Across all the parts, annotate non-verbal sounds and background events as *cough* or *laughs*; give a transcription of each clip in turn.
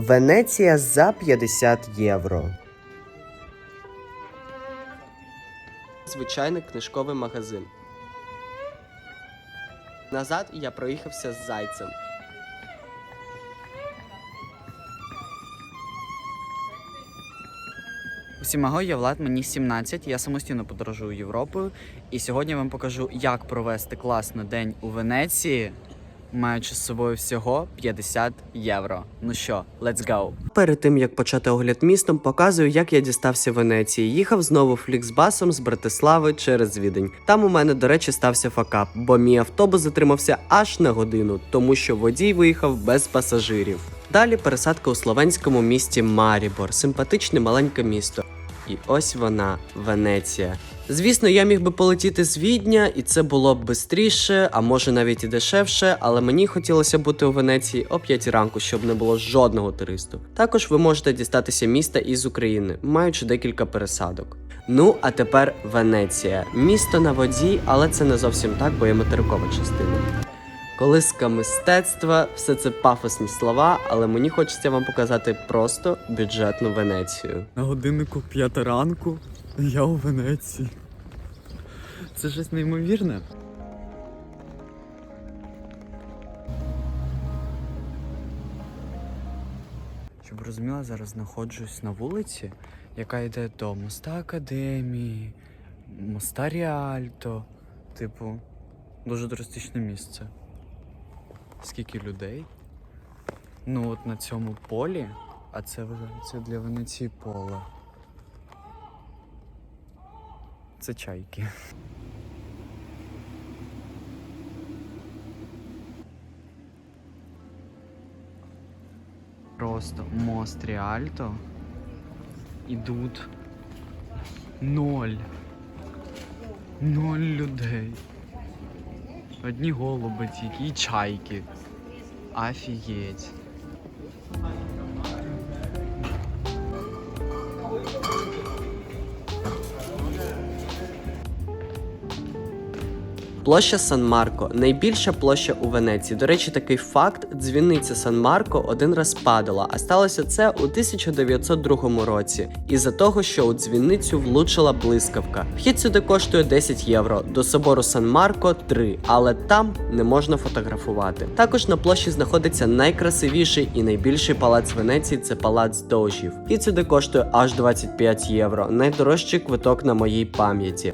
Венеція за 50 євро. Звичайний книжковий магазин. Назад я проїхався з зайцем. Усім маго, я Влад, мені 17, я самостійно подорожую Європою. І сьогодні я вам покажу, як провести класний день у Венеції, маючи з собою всього 50 євро. Ну що, let's go! Перед тим як почати огляд містом, показую, як я дістався Венеції. Їхав знову фліксбасом з Братислави через Відень. Там у мене, до речі, стався факап, бо мій автобус затримався аж на годину, тому що водій виїхав без пасажирів. Далі пересадка у словенському місті Марібор, симпатичне маленьке місто. І ось вона, Венеція. Звісно, я міг би полетіти з Відня, і це було б швидше, а може навіть і дешевше, але мені хотілося бути у Венеції о 5 ранку, щоб не було жодного туристу. Також ви можете дістатися міста із України, маючи декілька пересадок. Ну, а тепер Венеція. Місто на воді, але це не зовсім так, бо є материкова частина. Колиска мистецтва, все це пафосні слова, але мені хочеться вам показати просто бюджетну Венецію. На годиннику 5 ранку я у Венеції. Це щось неймовірне. Щоб ви розуміли, зараз знаходжусь на вулиці, яка йде до моста Академії, моста Ріальто. Типу, дуже туристичне місце. Скільки людей? Ну, от на цьому полі, а це, це для Венеції поле. Це чайки. Просто мост Альто. Ідуть ноль. Ноль людей. Одні голуби тільки і чайки. Офігеть. Площа Сан Марко найбільша площа у Венеції. До речі, такий факт: дзвіниця Сан Марко один раз падала, а сталося це у 1902 році. Із-за того, що у дзвіницю влучила блискавка. Вхід сюди коштує 10 євро. До собору Сан Марко 3, але там не можна фотографувати. Також на площі знаходиться найкрасивіший і найбільший палац Венеції це палац Дожів. Вхід сюди коштує аж 25 євро. Найдорожчий квиток на моїй пам'яті.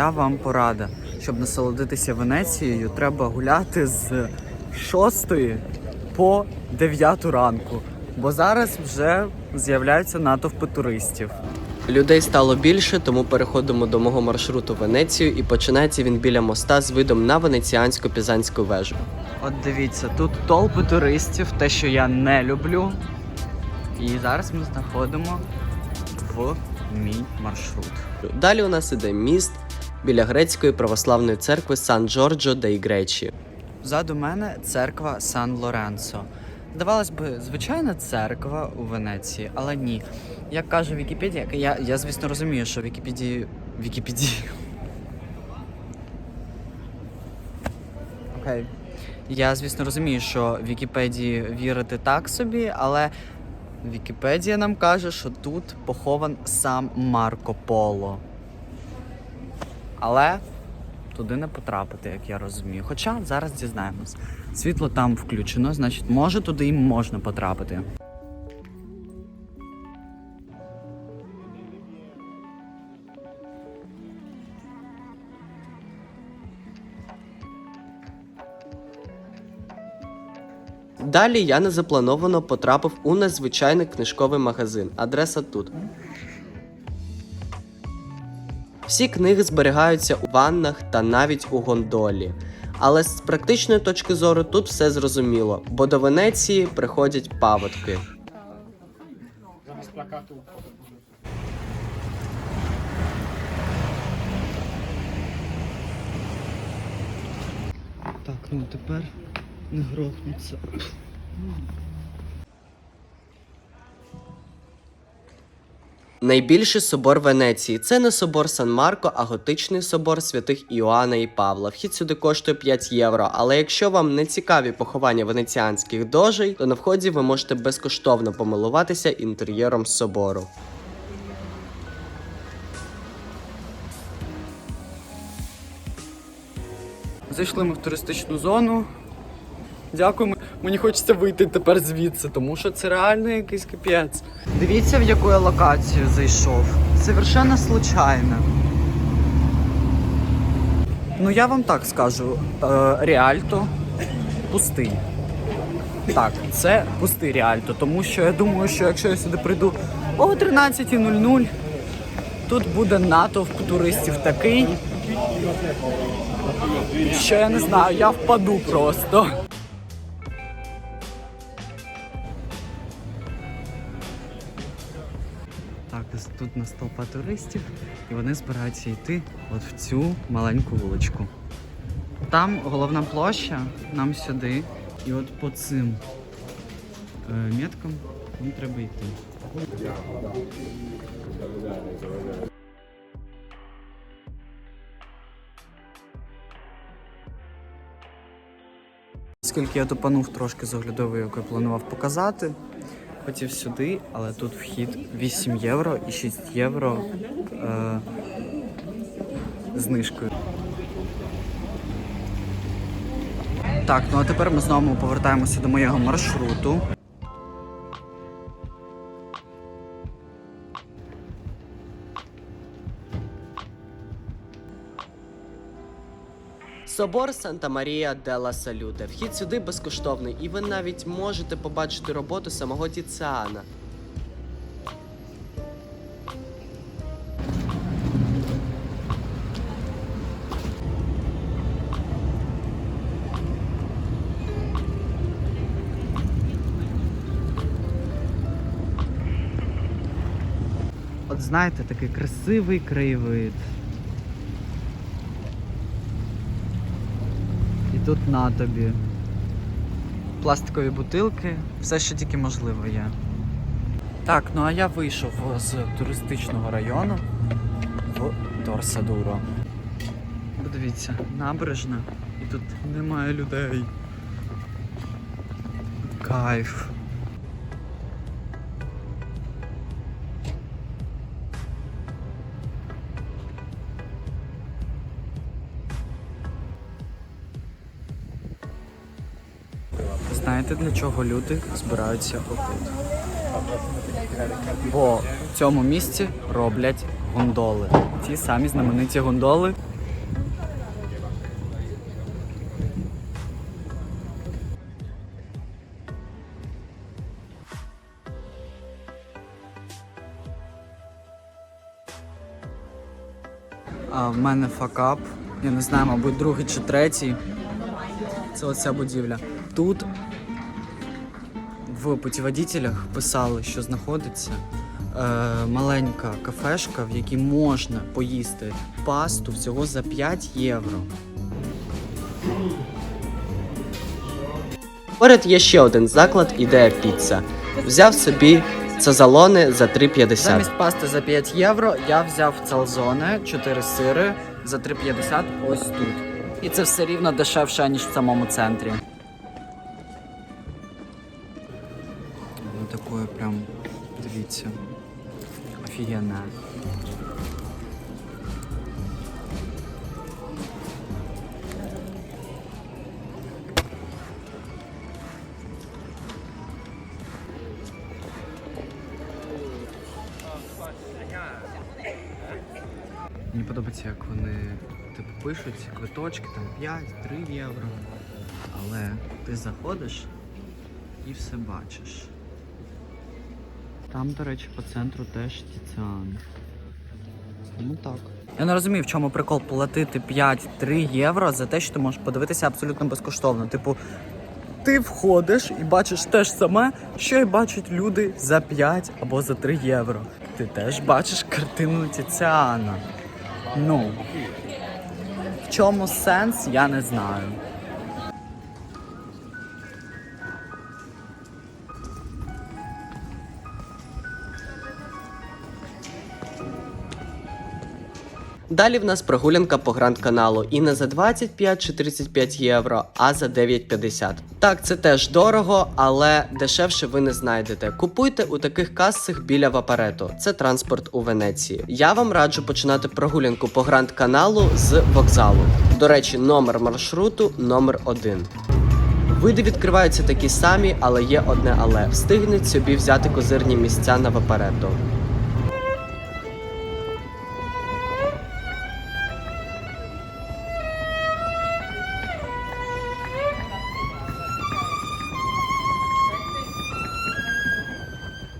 Моя вам порада. Щоб насолодитися Венецією, треба гуляти з 6 по 9 ранку. Бо зараз вже з'являються натовпи туристів. Людей стало більше, тому переходимо до мого маршруту в Венецію і починається він біля моста з видом на венеціанську пізанську вежу. От дивіться, тут толпи туристів, те, що я не люблю. І зараз ми знаходимо в мій маршрут. Далі у нас іде міст біля грецької православної церкви Сан Джорджо дей Гречі. Ззаду мене церква Сан Лоренцо. Здавалось би, звичайна церква у Венеції, але ні. Як каже Вікіпедія, я, я звісно розумію, що Вікіпедії. Вікіпедії. Окей. Я, звісно, розумію, що Вікіпедії вірити так собі, але Вікіпедія нам каже, що тут похован сам Марко Поло. Але туди не потрапити, як я розумію. Хоча зараз дізнаємось. Світло там включено, значить, може туди і можна потрапити. Далі я незаплановано потрапив у незвичайний книжковий магазин. Адреса тут. Всі книги зберігаються у ваннах та навіть у гондолі. Але з практичної точки зору тут все зрозуміло, бо до Венеції приходять паводки. Так, ну тепер не грохнуться. Найбільший собор Венеції це не собор Сан Марко, а готичний собор святих Іоанна і Павла. Вхід сюди коштує 5 євро. Але якщо вам не цікаві поховання венеціанських дожей, то на вході ви можете безкоштовно помилуватися інтер'єром собору. Зайшли ми в туристичну зону. Дякуємо. Мені хочеться вийти тепер звідси, тому що це реально якийсь капець. Дивіться, в яку я локацію зайшов. Совершенно случайно. Ну я вам так скажу. Е, Реальто пустий. Так, це пустий Реальто, тому що я думаю, що якщо я сюди прийду о 13.00, тут буде натовп туристів такий, що я не знаю, я впаду просто. Ось тут на стовпа туристів, і вони збираються йти от в цю маленьку вуличку. Там головна площа, нам сюди, і от по цим е, меткам нам треба йти. Оскільки я тупанув трошки з оглядовою, яку я планував показати, хотів сюди, але тут вхід 8 євро і 6 євро е, знижкою. Так, ну а тепер ми знову повертаємося до моєго маршруту. Собор Санта Марія Делла Салюте. Вхід сюди безкоштовний, і ви навіть можете побачити роботу самого Тіціана. От знаєте, такий красивий краєвид. Тут на тобі. Пластикові бутилки, все, що тільки можливо є. Так, ну а я вийшов з туристичного району в Торсадуро. Подивіться, набережна, і тут немає людей. Кайф. Знаєте, для чого люди збираються отут? Бо в цьому місці роблять гондоли. Ті самі знамениті гондоли. А в мене факап. Я не знаю, мабуть, другий чи третій. Це оця будівля. Тут в путіводителях писали, що знаходиться е, маленька кафешка, в якій можна поїсти пасту всього за 5 євро. Поряд є ще один заклад ідея піца. Взяв собі цезалони за 3,50. Замість пасти за 5 євро я взяв цалзоне, 4 сири за 3,50 ось тут. І це все рівно дешевше, ніж в самому центрі. Дивіться, офігенне. Мені подобається, як вони типу пишуть квиточки, там 5, 3 євро. Але ти заходиш і все бачиш. Там, до речі, по центру теж Тіціан. Ну так. Я не розумію, в чому прикол платити 5-3 євро за те, що ти можеш подивитися абсолютно безкоштовно. Типу, ти входиш і бачиш те ж саме, що й бачать люди за 5 або за 3 євро. Ти теж бачиш картину Тіціана. Ну, в чому сенс, я не знаю. Далі в нас прогулянка по гранд каналу і не за 25 чи 35 євро, а за 9,50. Так, це теж дорого, але дешевше ви не знайдете. Купуйте у таких касах біля Вапаретто. Це транспорт у Венеції. Я вам раджу починати прогулянку по гранд каналу з вокзалу. До речі, номер маршруту номер 1. Види відкриваються такі самі, але є одне але. Встигніть собі взяти козирні місця на Вапаретто.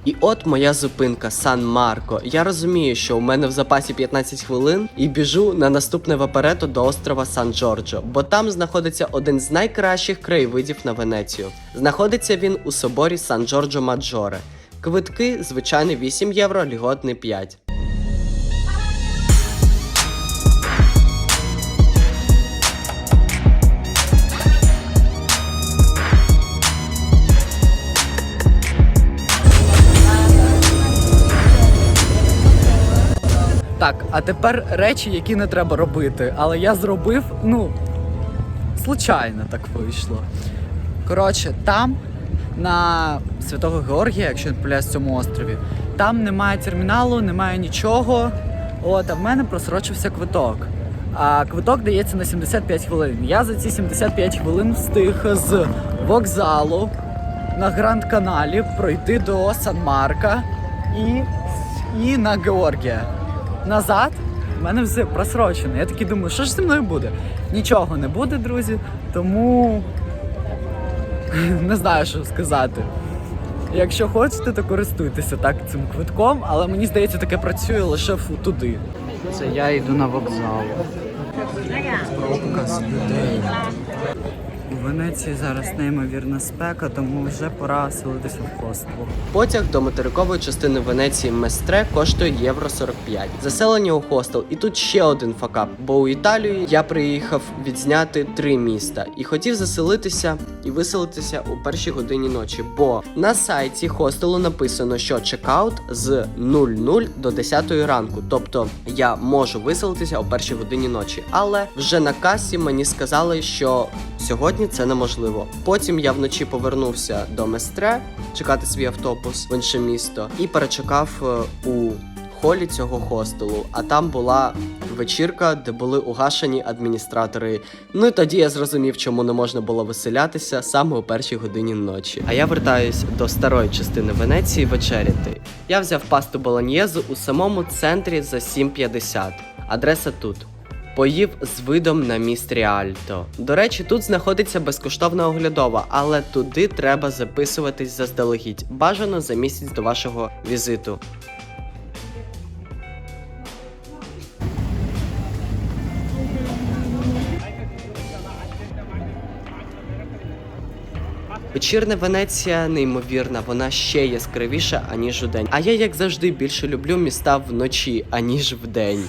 І от моя зупинка Сан Марко. Я розумію, що у мене в запасі 15 хвилин і біжу на наступне ваперето до острова Сан Джорджо, бо там знаходиться один з найкращих краєвидів на Венецію. Знаходиться він у соборі Сан Джорджо Маджоре. Квитки звичайний 8 євро, льготний 5. А тепер речі, які не треба робити, але я зробив, ну, случайно так вийшло. Коротше, там, на Святого Георгія, якщо не помиляюсь, в цьому острові, там немає терміналу, немає нічого. От, а в мене просрочився квиток. А квиток дається на 75 хвилин. Я за ці 75 хвилин встиг з вокзалу на Гранд Каналі пройти до Сан-Марка і, і на Георгія. Назад в мене все просрочено. Я такий думаю, що ж зі мною буде? Нічого не буде, друзі, тому *laughs* не знаю, що сказати. Якщо хочете, то користуйтеся так цим квитком, але мені здається, таке працює лише в- туди. Це я йду на вокзал. Пробка з людей. Венеції зараз неймовірна спека, тому вже пора селитися в хостел. Потяг до материкової частини Венеції Местре коштує євро 45. Заселення у хостел. І тут ще один факап, бо у Італію я приїхав відзняти три міста і хотів заселитися і виселитися у першій годині ночі. Бо на сайті хостелу написано, що чекаут з 00 до 10 ранку. Тобто я можу виселитися о першій годині ночі. Але вже на касі мені сказали, що сьогодні це неможливо. Потім я вночі повернувся до Местре чекати свій автобус в інше місто і перечекав е, у холі цього хостелу. А там була вечірка, де були угашені адміністратори. Ну і тоді я зрозумів, чому не можна було виселятися саме у першій годині ночі. А я вертаюсь до старої частини Венеції вечеряти. Я взяв пасту болоньєзу у самому центрі за 7,50. Адреса тут. Поїв з видом на міст Ріальто. До речі, тут знаходиться безкоштовна оглядова, але туди треба записуватись заздалегідь. Бажано за місяць до вашого візиту. Вечірня Венеція неймовірна, вона ще яскравіша, аніж удень. А я, як завжди, більше люблю міста вночі, аніж вдень.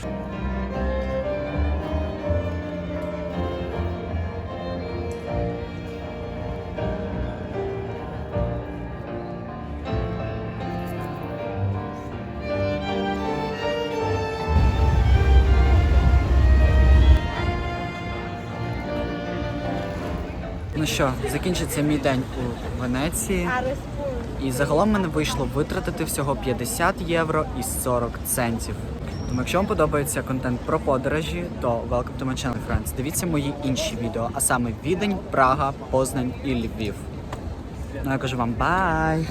Ну що, закінчиться мій день у Венеції. І загалом мене вийшло витратити всього 50 євро і 40 центів. Тому якщо вам подобається контент про подорожі, то welcome to my channel, friends. Дивіться мої інші відео, а саме Відень, Прага, Познань і Львів. Ну я кажу вам бай!